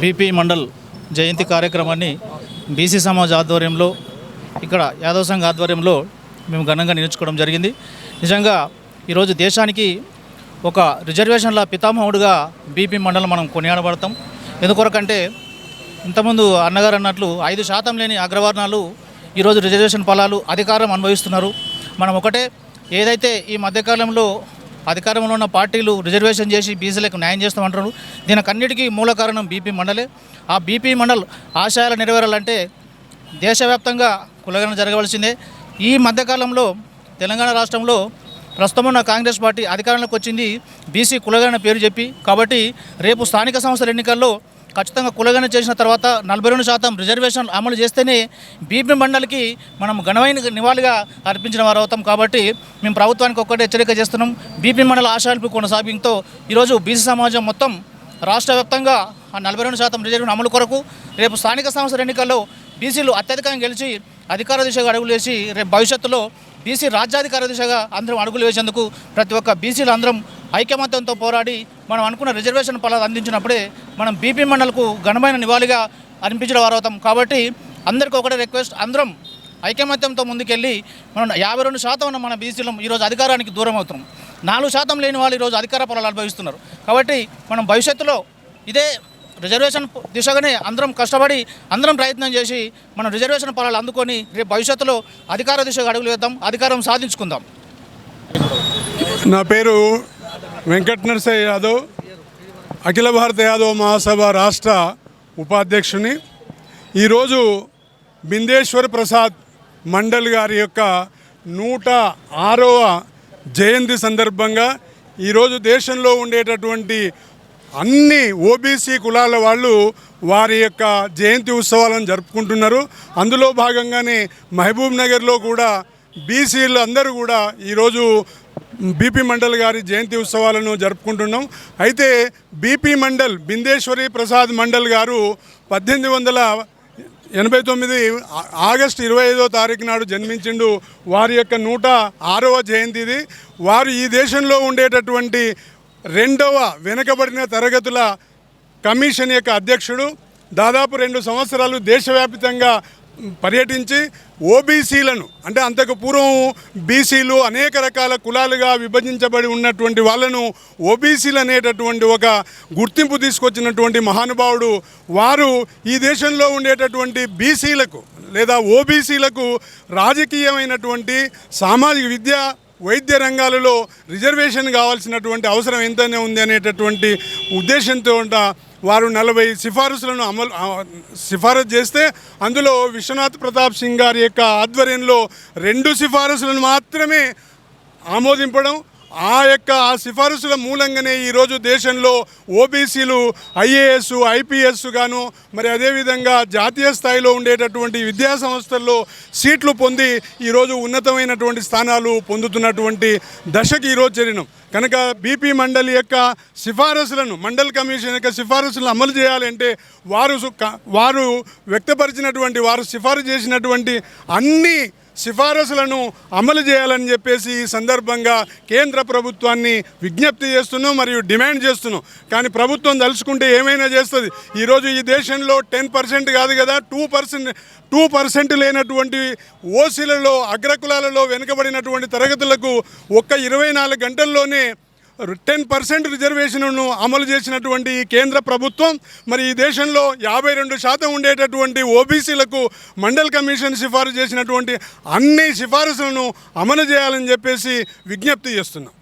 BP mandal జయంతి కార్యక్రమాన్ని BC Samaj ఆధ్వర్యంలో ఇక్కడ యాదవ్ సంఘ ఆధ్వర్యంలో మేము ఘనంగా నిర్చుకోవడం జరిగింది. నిజంగా ఈరోజు దేశానికి ఒక రిజర్వేషన్ల పితామహుడుగా బీపీ మండలం మనం కొనియాడబడతాం. ఎందుకొరకంటే ఇంతకుముందు అన్నగారు అన్నట్లు ఐదు శాతం లేని అగ్రవర్ణాలు ఈరోజు రిజర్వేషన్ ఫలాలు అధికారం అనుభవిస్తున్నారు మనం ఒకటే ఏదైతే ఈ మధ్యకాలంలో అధికారంలో ఉన్న పార్టీలు రిజర్వేషన్ చేసి బీసీలకు న్యాయం చేస్తామంటారు. దీనికి అన్నిటికీ మూల కారణం బీపీ మండలే. ఆ బీపీ మండల్ ఆశయాలు నెరవేరాలంటే దేశవ్యాప్తంగా కులగణ జరగవలసిందే. ఈ మధ్యకాలంలో తెలంగాణ రాష్ట్రంలో ప్రస్తుతం ఉన్న కాంగ్రెస్ పార్టీ అధికారంలోకి వచ్చింది. బీసీ కులగణ పేరు చెప్పి కాబట్టి రేపు స్థానిక సంస్థల ఎన్నికల్లో ఖచ్చితంగా కులగణ చేసిన తర్వాత నలభై రెండు శాతం రిజర్వేషన్ అమలు చేస్తేనే బీపీ మండలికి మనం ఘనమైన నివాళిగా అర్పించిన వారు అవుతాం కాబట్టి మేము ప్రభుత్వానికి ఒక్కటే హెచ్చరిక చేస్తున్నాం. బీపీ మండల ఆశయాలకు కొనసాగింపుతో ఈరోజు బీసీ సమాజం మొత్తం రాష్ట్ర వ్యాప్తంగా ఆ నలభై రెండు శాతం రిజర్వేషన్ అమలు కొరకు రేపు స్థానిక సంస్థల ఎన్నికల్లో బీసీలు అత్యధికంగా గెలిచి అధికార దిశగా అడుగులు వేసి రేపు భవిష్యత్తులో బీసీ రాజ్యాధికార దిశగా అందరం అడుగులు వేసేందుకు ప్రతి ఒక్క బీసీలు అందరం ఐకమత్యంతో పోరాడి మనం అనుకున్న రిజర్వేషన్ పలాలు అందించినప్పుడే మనం బీపీ మండలకు ఘనమైన నివాళిగా అనిపించడం వారవుతాం. కాబట్టి అందరికీ ఒకటే రిక్వెస్ట్ అందరం ఐకమత్యంతో ముందుకెళ్ళి మనం యాభై రెండు శాతం ఉన్న మన బీసీలు ఈరోజు అధికారానికి దూరం అవుతున్నాం. నాలుగు శాతం లేని వాళ్ళు ఈరోజు అధికార పొలాలు అనుభవిస్తున్నారు. కాబట్టి మనం భవిష్యత్తులో ఇదే రిజర్వేషన్ దిశగానే అందరం కష్టపడి అందరం ప్రయత్నం చేసి మనం రిజర్వేషన్ పొలాలు అందుకొని రేపు భవిష్యత్తులో అధికార దిశగా అడుగులు వేద్దాం అధికారం సాధించుకుందాం. నా పేరు వెంకట నరసయ్య యాదవ్ అఖిల భారత యాదవ్ మహాసభ రాష్ట్ర ఉపాధ్యక్షుని. ఈరోజు బిందేశ్వర్ ప్రసాద్ మండల్ గారి యొక్క నూట ఆరవ జయంతి సందర్భంగా ఈరోజు దేశంలో ఉండేటటువంటి అన్ని ఓబీసీ కులాల వాళ్ళు వారి యొక్క జయంతి ఉత్సవాలను జరుపుకుంటున్నారు. అందులో భాగంగానే మహబూబ్ నగర్లో కూడా బీసీలు అందరూ కూడా ఈరోజు బీపీ మండల్ గారి జయంతి ఉత్సవాలను జరుపుకుంటున్నాం. అయితే బీపీ మండల్ బిందేశ్వరి ప్రసాద్ మండల్ గారు పద్దెనిమిది వందల ఎనభై తొమ్మిది ఆగస్టు ఇరవై ఐదో తారీఖు నాడు జన్మించిండు. వారి యొక్క నూట ఆరవ జయంతిది వారు ఈ దేశంలో ఉండేటటువంటి రెండవ వెనుకబడిన తరగతుల కమిషన్ యొక్క అధ్యక్షుడు. దాదాపు రెండు సంవత్సరాలు దేశవ్యాప్తంగా పర్యటించి ఓబీసీలను అంటే అంతకు పూర్వం బీసీలు అనేక రకాల కులాలుగా విభజించబడి ఉన్నటువంటి వాళ్ళను ఓబీసీలు అనేటటువంటి ఒక గుర్తింపు తీసుకొచ్చినటువంటి మహానుభావుడు వారు ఈ దేశంలో ఉండేటటువంటి బీసీలకు లేదా ఓబీసీలకు రాజకీయమైనటువంటి సామాజిక విద్య వైద్య రంగాలలో రిజర్వేషన్ కావాల్సినటువంటి అవసరం ఎంతనే ఉంది అనేటటువంటి ఉద్దేశంతో వారు నలభై సిఫారసులను అమలు సిఫారసు చేస్తే అందులో విశ్వనాథ్ ప్రతాప్ సింగ్ గారి యొక్క ఆధ్వర్యంలో రెండు సిఫారసులను మాత్రమే ఆమోదింపడం ఆ యొక్క ఆ సిఫారసుల మూలంగానే ఈరోజు దేశంలో ఓబీసీలు ఐఏఎస్ ఐపీఎస్ గాను మరి అదేవిధంగా జాతీయ స్థాయిలో ఉండేటటువంటి విద్యా సంస్థల్లో సీట్లు పొంది ఈరోజు ఉన్నతమైనటువంటి స్థానాలు పొందుతున్నటువంటి దశకి ఈరోజు చేరినాం. కనుక బీపీ మండలి యొక్క సిఫారసులను మండల్ కమిషన్ యొక్క సిఫారసులను అమలు చేయాలంటే వారు వారు వ్యక్తపరిచినటువంటి వారు సిఫారసు చేసినటువంటి అన్ని సిఫారసులను అమలు చేయాలని చెప్పేసి ఈ సందర్భంగా కేంద్ర ప్రభుత్వాన్ని విజ్ఞప్తి చేస్తున్నాం మరియు డిమాండ్ చేస్తున్నాం. కానీ ప్రభుత్వం తలుచుకుంటే ఏమైనా చేస్తుంది? ఈరోజు ఈ దేశంలో టెన్ పర్సెంట్ కాదు కదా టూ పర్సెంట్ టూ పర్సెంట్ లేనటువంటి ఓసీలలో అగ్రకులాలలో వెనుకబడినటువంటి తరగతులకు ఒక్క ఇరవై నాలుగు గంటల్లోనే టెన్ పర్సెంట్ రిజర్వేషన్ను అమలు చేసినటువంటి ఈ కేంద్ర ప్రభుత్వం మరి ఈ దేశంలో యాభై రెండు శాతం ఉండేటటువంటి ఓబీసీలకు మండల్ కమిషన్ సిఫారసు చేసినటువంటి అన్ని సిఫారసులను అమలు చేయాలని చెప్పేసి విజ్ఞప్తి చేస్తున్నాం.